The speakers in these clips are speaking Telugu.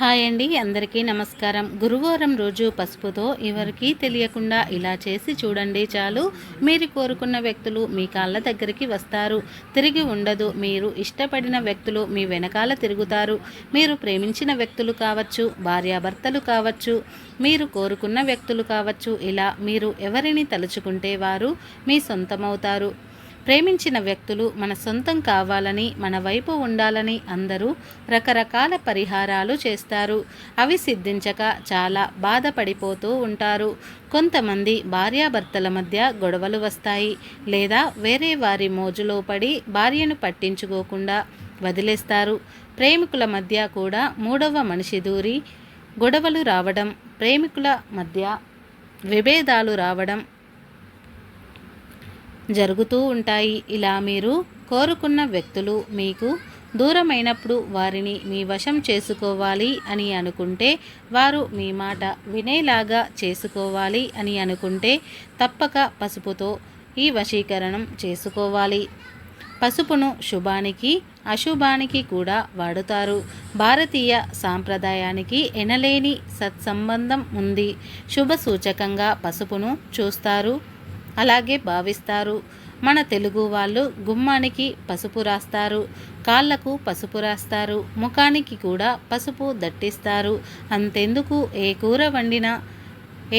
హాయ్ అండి అందరికీ నమస్కారం. గురువారం రోజు పసుపుతో ఎవరికీ తెలియకుండా ఇలా చేసి చూడండి చాలు. మీరు కోరుకున్న వ్యక్తులు మీ కాళ్ళ దగ్గరికి వస్తారు. తిరిగి ఉండదు. మీరు ఇష్టపడిన వ్యక్తులు మీ వెనకాల తిరుగుతారు. మీరు ప్రేమించిన వ్యక్తులు కావచ్చు భార్యాభర్తలు కావచ్చు మీరు కోరుకున్న వ్యక్తులు కావచ్చు ఇలా మీరు ఎవరిని తలుచుకుంటే వారు మీ సొంతమవుతారు. ప్రేమించిన వ్యక్తులు మన సొంతం కావాలని మన వైపు ఉండాలని అందరూ రకరకాల పరిహారాలు చేస్తారు. అవి సిద్ధించక చాలా బాధపడిపోతూ ఉంటారు. కొంతమంది భార్యాభర్తల మధ్య గొడవలు వస్తాయి లేదా వేరే వారి మోజులో పడి భార్యను పట్టించుకోకుండా వదిలేస్తారు. ప్రేమికుల మధ్య కూడా మూడవ మనిషి దూరి గొడవలు రావడం ప్రేమికుల మధ్య విభేదాలు రావడం జరుగుతూ ఉంటాయి. ఇలా మీరు కోరుకున్న వ్యక్తులు మీకు దూరమైనప్పుడు వారిని మీ వశం చేసుకోవాలి అని అనుకుంటే వారు మీ మాట వినేలాగా చేసుకోవాలి అని అనుకుంటే తప్పక పసుపుతో ఈ వశీకరణం చేసుకోవాలి. పసుపును శుభానికి అశుభానికి కూడా వాడుతారు. భారతీయ సాంప్రదాయానికి ఎనలేని సత్సంబంధం ఉంది. శుభ సూచకంగా పసుపును చూస్తారు. అలాగే భావిస్తారు. మన తెలుగు వాళ్ళు గుమ్మానికి పసుపు రాస్తారు కాళ్ళకు పసుపు రాస్తారు ముఖానికి కూడా పసుపు దట్టిస్తారు. అంతెందుకు ఏ కూర వండినా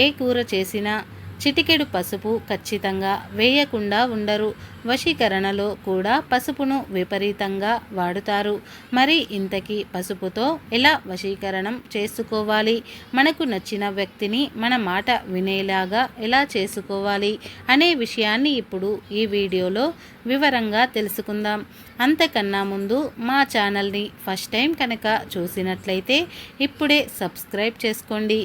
ఏ కూర చేసినా చిటికెడు పసుపు ఖచ్చితంగా వేయకుండా ఉండరు. వశీకరణలో కూడా పసుపును విపరీతంగా వాడుతారు. మరి ఇంతకీ పసుపుతో ఎలా వశీకరణం చేసుకోవాలి? మనకు నచ్చిన వ్యక్తిని మన మాట వినేలాగా ఎలా చేసుకోవాలి? అనే విషయాన్ని ఇప్పుడు ఈ వీడియోలో వివరంగా తెలుసుకుందాం. అంతకన్నా ముందు మా ఛానల్ని ఫస్ట్ టైం కనుక చూసినట్లయితే ఇప్పుడే సబ్స్క్రైబ్ చేసుకోండి.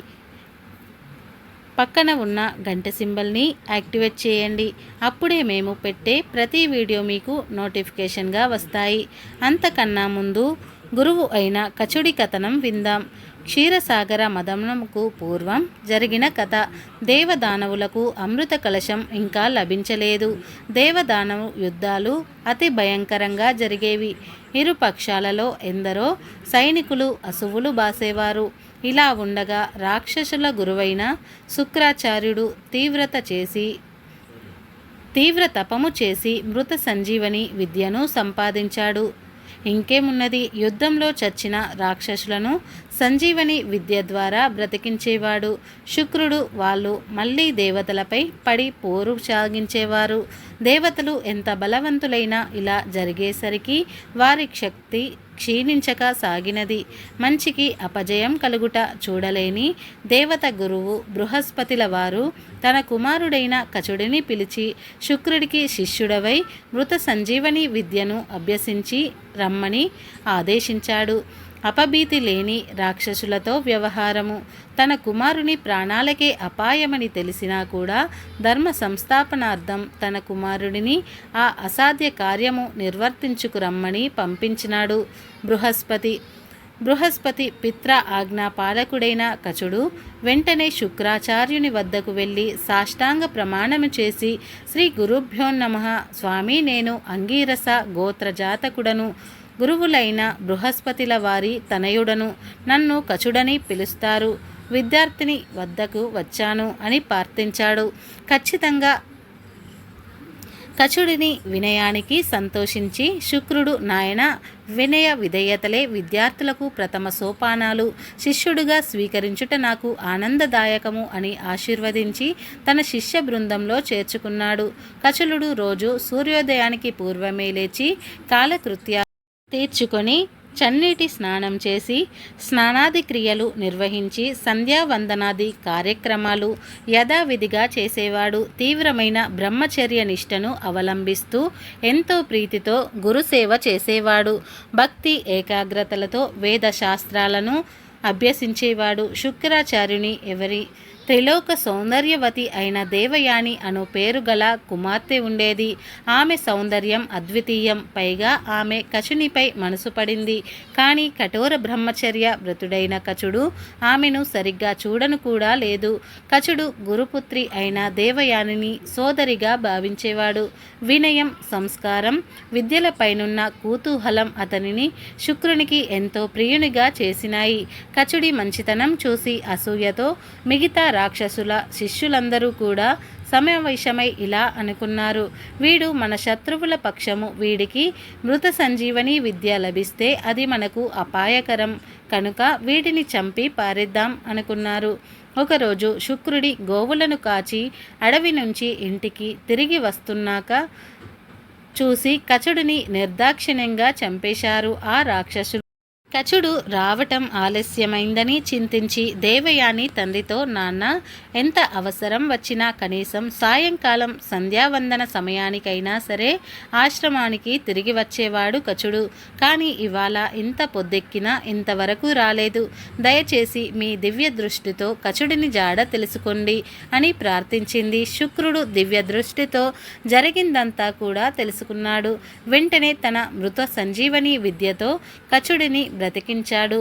పక్కన ఉన్న గంట సింబల్ని యాక్టివేట్ చేయండి. అప్పుడే మేము పెట్టే ప్రతి వీడియో మీకు నోటిఫికేషన్గా వస్తాయి. అంతకన్నా ముందు గురువు అయిన కచుడి కథనం విందాం. క్షీరసాగర మదనముకు పూర్వం జరిగిన కథ. దేవదానవులకు అమృత కలశం ఇంకా లభించలేదు. దేవదానవు యుద్ధాలు అతి భయంకరంగా జరిగేవి. ఇరు పక్షాలలో ఎందరో సైనికులు అసువులు బాసేవారు. ఇలా ఉండగా రాక్షసుల గురువైన శుక్రాచార్యుడు తీవ్రత చేసి తీవ్ర తపము చేసి మృత సంజీవని విద్యను సంపాదించాడు. ఇంకేమున్నది? యుద్ధంలో చచ్చిన రాక్షసులను సంజీవని విద్య ద్వారా బ్రతికించేవాడు. శుక్రుడు వాళ్ళు మళ్ళీ దేవతలపై పడి పోరు సాగించేవారు. దేవతలు ఎంత బలవంతులైనా ఇలా జరిగేసరికి వారి శక్తి క్షీణించక సాగినది. మంచికి అపజయం కలుగుట చూడలేని దేవత గురువు బృహస్పతిల వారు తన కుమారుడైన కచుడిని పిలిచి శుక్రుడికి శిష్యుడవై మృత సంజీవని విద్యను అభ్యసించి రమ్మని ఆదేశించాడు. అపభీతి లేని రాక్షసులతో వ్యవహారము. తన కుమారుని ప్రాణాలకే అపాయమని తెలిసినా కూడా ధర్మ సంస్థాపనార్థం తన కుమారుడిని ఆ అసాధ్య కార్యము నిర్వర్తించుకురమ్మని పంపించినాడు. బృహస్పతి బృహస్పతి పిత్ర ఆజ్ఞా పాలకుడైన కచుడు వెంటనే శుక్రాచార్యుని వద్దకు వెళ్ళి సాష్టాంగ ప్రమాణము చేసి శ్రీ గురుభ్యోన్నమ స్వామి నేను అంగీరస గోత్రజాతకుడను. గురువులైన బృహస్పతిల వారి తనయుడను నన్ను కచుడని పిలుస్తారు. విద్యార్థిని వద్దకు వచ్చాను అని ప్రార్థించాడు ఖచ్చితంగా కచుడిని వినయానికి సంతోషించి శుక్రుడు నాయన వినయ విధేయతలే విద్యార్థులకు ప్రథమ సోపానాలు. శిష్యుడుగా స్వీకరించుట నాకు ఆనందదాయకము అని ఆశీర్వదించి తన శిష్య బృందంలో చేర్చుకున్నాడు. కచులుడు రోజు సూర్యోదయానికి పూర్వమే లేచి కాలకృత్య తీర్చుకొని చన్నీటి స్నానం చేసి స్నానాది క్రియలు నిర్వహించి సంధ్యావందనాది కార్యక్రమాలు యథావిధిగా చేసేవాడు తీవ్రమైన బ్రహ్మచర్య నిష్టను అవలంబిస్తూ ఎంతో ప్రీతితో గురుసేవ చేసేవాడు. భక్తి ఏకాగ్రతలతో వేద శాస్త్రాలను అభ్యసించేవాడు. శుక్రాచార్యుని ఎవరి త్రిలోక సౌందర్యవతి అయిన దేవయాని అను పేరు గల కుమార్తె ఉండేది. ఆమె సౌందర్యం అద్వితీయం. పైగా ఆమె కచునిపై మనసు పడింది. కానీ కఠోర బ్రహ్మచర్య వ్రతుడైన కచుడు ఆమెను సరిగ్గా చూడను కూడా లేదు. కచుడు గురుపుత్రి అయిన దేవయానిని సోదరిగా భావించేవాడు. వినయం సంస్కారం విద్యలపైనున్న కుతూహలం అతనిని శుక్రునికి ఎంతో ప్రియునిగా చేసినాయి. కచుడి మంచితనం చూసి అసూయతో మిగతా రాక్షసుల శిష్యులందరూ కూడా సమావేశమై ఇలా అనుకున్నారు. వీడు మన శత్రువుల పక్షము. వీడికి మృత సంజీవని విద్య లభిస్తే అది మనకు అపాయకరం. కనుక వీటిని చంపి పారేద్దాం అనుకున్నారు. ఒకరోజు శుక్రుడి గోవులను కాచి అడవి నుంచి ఇంటికి తిరిగి వస్తున్నాక చూసి కచుడిని నిర్దాక్షిణ్యంగా చంపేశారు ఆ రాక్షసులు. కచుడు రావటం ఆలస్యమైందని చింతించి దేవయాని తండ్రితో నాన్న ఎంత అవసరం వచ్చినా కనీసం సాయంకాలం సంధ్యావందన సమయానికైనా సరే ఆశ్రమానికి తిరిగి వచ్చేవాడు కచుడు. కానీ ఇవాళ ఇంత పొద్దెక్కినా ఇంతవరకు రాలేదు. దయచేసి మీ దివ్య దృష్టితో కచుడిని జాడ తెలుసుకోండి అని ప్రార్థించింది. శుక్రుడు దివ్య దృష్టితో జరిగిందంతా కూడా తెలుసుకున్నాడు. వెంటనే తన మృత సంజీవని విద్యతో కచుడిని బ్రతికించాడు.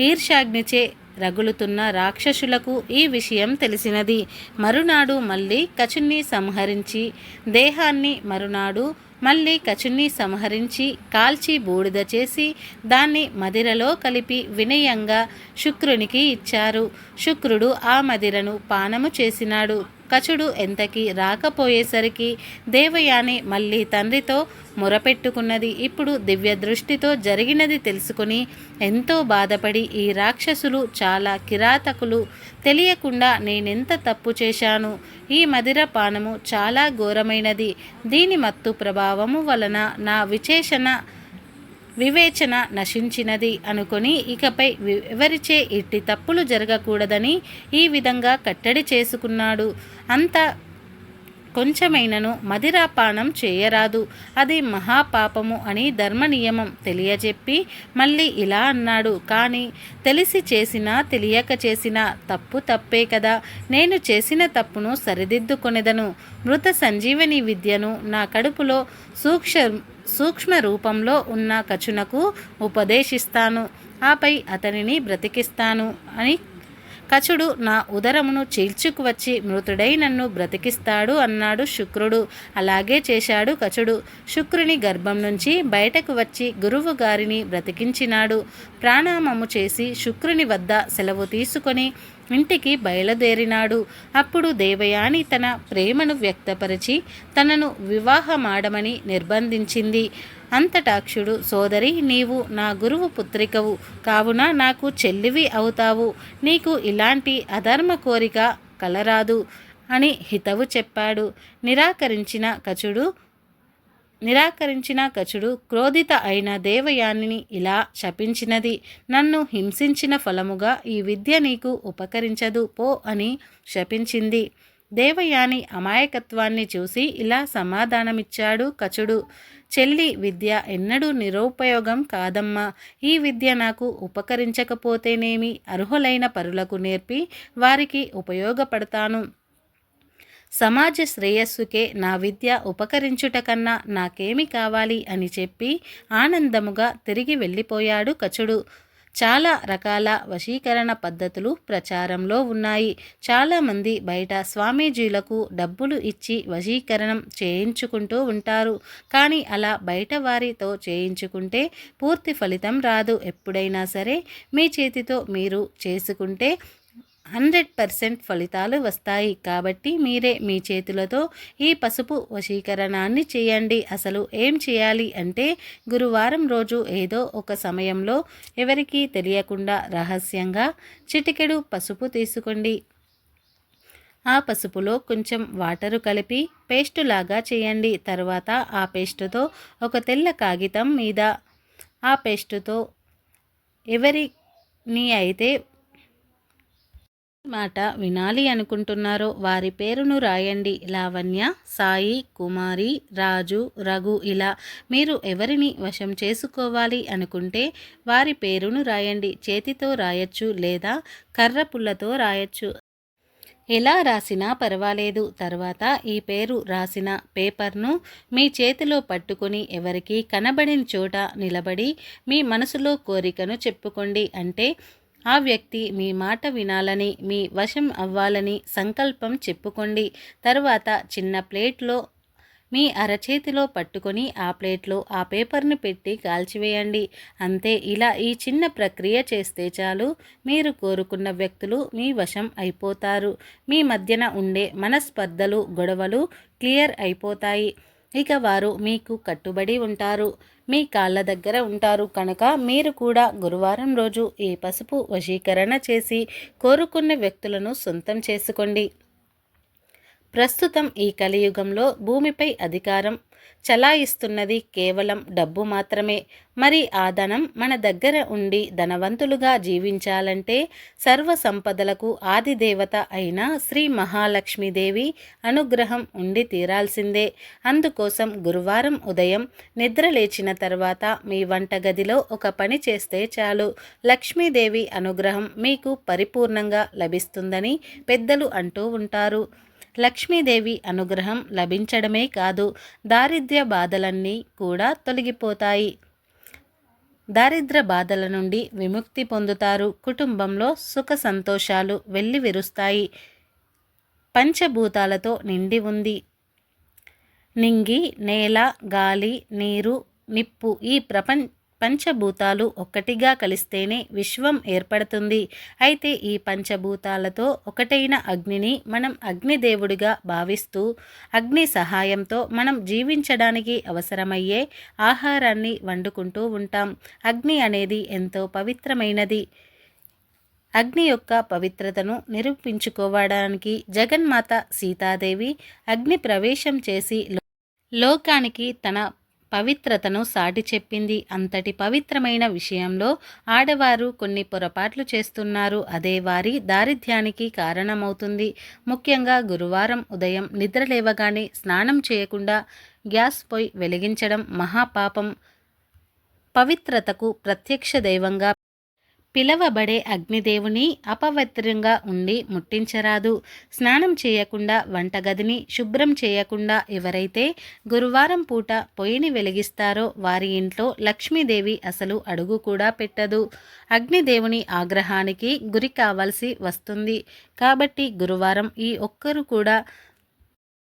ఈర్షాగ్నిచే రగులుతున్న రాక్షసులకు ఈ విషయం తెలిసినది. మరునాడు మళ్ళీ కచున్ని సంహరించి దేహాన్ని మరునాడు మళ్ళీ కచున్ని సంహరించి కాల్చి బూడిద చేసి దాన్ని మదిరలో కలిపి వినయంగా శుక్రునికి ఇచ్చారు. శుక్రుడు ఆ మదిరను పానము చేసినాడు. కచుడు ఎంతకి రాకపోయేసరికి దేవయాని మళ్ళీ తండ్రితో మొరపెట్టుకున్నది ఇప్పుడు దివ్య దృష్టితో జరిగినది తెలుసుకుని ఎంతో బాధపడి ఈ రాక్షసులు చాలా కిరాతకులు. తెలియకుండా నేనెంత తప్పు చేశాను? ఈ మదిర పానము చాలా ఘోరమైనది. దీని మత్తు ప్రభావము వలన నా విచేషణ వివేచన నశించినది అనుకొని ఇకపై ఎవరిచే ఇట్టి తప్పులు జరగకూడదని ఈ విధంగా కట్టడి చేసుకున్నాడు. అంత కొంచెమైనను మదిరాపానం చేయరాదు. అది మహాపాపము అని ధర్మ నియమం తెలియజెప్పి మళ్ళీ ఇలా అన్నాడు. కానీ తెలిసి చేసినా తెలియక చేసినా తప్పు తప్పే కదా. నేను చేసిన తప్పును సరిదిద్దుకొనెదను. మృత సంజీవని విద్యను నా కడుపులో సూక్ష్మ సూక్ష్మ రూపంలో ఉన్న కచునకు ఉపదేశిస్తాను. ఆపై అతనిని బ్రతికిస్తాను అని కచుడు నా ఉదరమును చీల్చుకు వచ్చి మృతుడై నన్ను బ్రతికిస్తాడు అన్నాడు శుక్రుడు. అలాగే చేశాడు కచుడు. శుక్రుని గర్భం నుంచి బయటకు వచ్చి గురువు గారిని బ్రతికించినాడు. ప్రాణామము చేసి శుక్రుని వద్ద సెలవు తీసుకొని ఇంటికి బయలుదేరినాడు. అప్పుడు దేవయాని తన ప్రేమను వ్యక్తపరిచి తనను వివాహమాడమని నిర్బంధించింది. అంతటాక్షుడు సోదరి నీవు నా గురువు పుత్రికవు. కావున నాకు చెల్లివి అవుతావు. నీకు ఇలాంటి అధర్మ కోరిక కలరాదు అని హితవు చెప్పాడు. నిరాకరించిన కచుడు నిరాకరించిన కచుడు క్రోధిత అయిన దేవయానిని ఇలా శపించినది. నన్ను హింసించిన ఫలముగా ఈ విద్య నీకు ఉపకరించదు. పో అని శపించింది. దేవయాని అమాయకత్వాన్ని చూసి ఇలా సమాధానమిచ్చాడు కచుడు. చెల్లి విద్య ఎన్నడూ నిరుపయోగం కాదమ్మా. ఈ విద్య నాకు ఉపకరించకపోతేనేమి? అర్హులైన పరులకు నేర్పి వారికి ఉపయోగపడతాను. సమాజ శ్రేయస్సుకే నా విద్య ఉపకరించుట కన్నా నాకేమి కావాలి అని చెప్పి ఆనందముగా తిరిగి వెళ్ళిపోయాడు కచుడు. చాలా రకాల వశీకరణ పద్ధతులు ప్రచారంలో ఉన్నాయి. చాలామంది బయట స్వామీజీలకు డబ్బులు ఇచ్చి వశీకరణం చేయించుకుంటూ ఉంటారు. కానీ అలా బయట వారితో చేయించుకుంటే పూర్తి ఫలితం రాదు. ఎప్పుడైనా సరే మీ చేతితో మీరు చేసుకుంటే హండ్రెడ్ పర్సెంట్ ఫలితాలు వస్తాయి. కాబట్టి మీరే మీ చేతులతో ఈ పసుపు వశీకరణాన్ని చేయండి. అసలు ఏం చేయాలి అంటే గురువారం రోజు ఏదో ఒక సమయంలో ఎవరికీ తెలియకుండా రహస్యంగా చిటికెడు పసుపు తీసుకోండి. ఆ పసుపులో కొంచెం వాటరు కలిపి పేస్టు లాగా చేయండి. తర్వాత ఆ పేస్టుతో ఒక తెల్ల కాగితం మీద ఆ పేస్టుతో ఎవరిని అయితే మాట వినాలి అనుకుంటున్నారో వారి పేరును రాయండి. లావణ్య సాయి కుమారి రాజు రఘు ఇలా మీరు ఎవరిని వశం చేసుకోవాలి అనుకుంటే వారి పేరును రాయండి. చేతితో రాయొచ్చు లేదా కర్ర పుల్లతో రాయొచ్చు. ఎలా రాసినా పర్వాలేదు. తర్వాత ఈ పేరు రాసిన పేపర్ను మీ చేతిలో పట్టుకొని ఎవరికి కనబడిన చోట నిలబడి మీ మనసులో కోరికను చెప్పుకోండి. అంటే ఆ వ్యక్తి మీ మాట వినాలని మీ వశం అవ్వాలని సంకల్పం చెప్పుకోండి. తర్వాత చిన్న ప్లేట్లో మీ అరచేతిలో పట్టుకొని ఆ ప్లేట్లో ఆ పేపర్ని పెట్టి కాల్చివేయండి. అంతే ఇలా ఈ చిన్న ప్రక్రియ చేస్తే చాలు. మీరు కోరుకున్న వ్యక్తులు మీ వశం అయిపోతారు. మీ మధ్యన ఉండే మనస్పర్ధలు గొడవలు క్లియర్ అయిపోతాయి. ఇక వారు మీకు కట్టుబడి ఉంటారు మీ కాళ్ళ దగ్గర ఉంటారు కనుక మీరు కూడా గురువారం రోజు ఈ పసుపు వశీకరణ చేసి కోరుకున్న వ్యక్తులను సొంతం చేసుకోండి. ప్రస్తుతం ఈ కలియుగంలో భూమిపై అధికారం చలాయిస్తున్నది కేవలం డబ్బు మాత్రమే. మరి ఆ ధనం మన దగ్గర ఉండి ధనవంతులుగా జీవించాలంటే సర్వ సంపదలకు ఆదిదేవత అయిన శ్రీ మహాలక్ష్మీదేవి అనుగ్రహం ఉండి తీరాల్సిందే. అందుకోసం గురువారం ఉదయం నిద్ర లేచిన తర్వాత మీ వంటగదిలో ఒక పని చేస్తే చాలు. లక్ష్మీదేవి అనుగ్రహం మీకు పరిపూర్ణంగా లభిస్తుందని పెద్దలు అంటూ ఉంటారు. లక్ష్మీదేవి అనుగ్రహం లభించడమే కాదు దారిద్ర్య బాధలన్నీ కూడా తొలగిపోతాయి. దారిద్ర బాధల నుండి విముక్తి పొందుతారు. కుటుంబంలో సుఖ సంతోషాలు వెళ్ళి విరుస్తాయి. పంచభూతాలతో నిండి ఉంది. నింగి నేల గాలి నీరు నిప్పు ఈ ప్రపంచ పంచభూతాలు ఒక్కటిగా కలిస్తేనే విశ్వం ఏర్పడుతుంది. అయితే ఈ పంచభూతాలతో ఒకటైన అగ్నిని మనం అగ్నిదేవుడిగా భావిస్తూ అగ్ని సహాయంతో మనం జీవించడానికి అవసరమయ్యే ఆహారాన్ని వండుకుంటూ ఉంటాం. అగ్ని అనేది ఎంతో పవిత్రమైనది. అగ్ని యొక్క పవిత్రతను నిరూపించుకోవడానికి జగన్మాత సీతాదేవి అగ్ని ప్రవేశం చేసి లోకానికి తన పవిత్రతను సాటి చెప్పింది. అంతటి పవిత్రమైన విషయంలో ఆడవారు కొన్ని పొరపాట్లు చేస్తున్నారు. అదే వారి దారిద్ర్యానికి కారణమవుతుంది. ముఖ్యంగా గురువారం ఉదయం నిద్ర లేవగానే స్నానం చేయకుండా గ్యాస్ పొయ్యి వెలిగించడం మహాపాపం. పవిత్రతకు ప్రత్యక్ష దైవంగా పిలవబడే అగ్నిదేవుని అపవిత్రంగా ఉండి ముట్టించరాదు. స్నానం చేయకుండా వంటగదిని శుభ్రం చేయకుండా ఎవరైతే గురువారం పూట పొయ్యిని వెలిగిస్తారో వారి ఇంట్లో లక్ష్మీదేవి అసలు అడుగు కూడా పెట్టదు. అగ్నిదేవుని ఆగ్రహానికి గురి కావాల్సి వస్తుంది. కాబట్టి గురువారం ఈ ఒక్కరు కూడా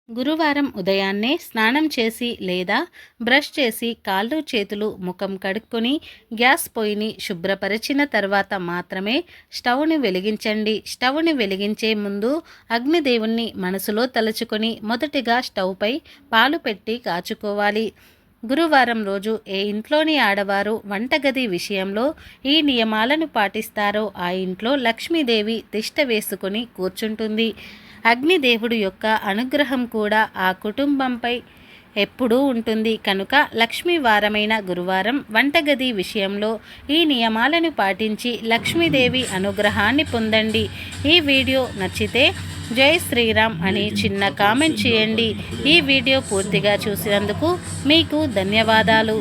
గురువారం ఉదయాన్నే స్నానం చేసి లేదా బ్రష్ చేసి కాళ్ళు చేతులు ముఖం కడుక్కొని గ్యాస్ పొయ్యిని శుభ్రపరిచిన తర్వాత మాత్రమే స్టవ్ని వెలిగించండి. స్టవ్ని వెలిగించే ముందు అగ్నిదేవుణ్ణి మనసులో తలుచుకొని మొదటిగా స్టవ్పై పాలు పెట్టి కాచుకోవాలి. గురువారం రోజు ఏ ఇంట్లోని ఆడవారు వంటగది విషయంలో ఈ నియమాలను పాటిస్తారో ఆ ఇంట్లో లక్ష్మీదేవి తిష్ట వేసుకొని కూర్చుంటుంది. అగ్నిదేవుడు యొక్క అనుగ్రహం కూడా ఆ కుటుంబంపై ఎప్పుడూ ఉంటుంది. కనుక లక్ష్మీవారమైన గురువారం వంటగది విషయంలో ఈ నియమాలను పాటించి లక్ష్మీదేవి అనుగ్రహాన్ని పొందండి. ఈ వీడియో నచ్చితే జై శ్రీరామ్ అని చిన్న కామెంట్ చేయండి. ఈ వీడియో పూర్తిగా చూసినందుకు మీకు ధన్యవాదాలు.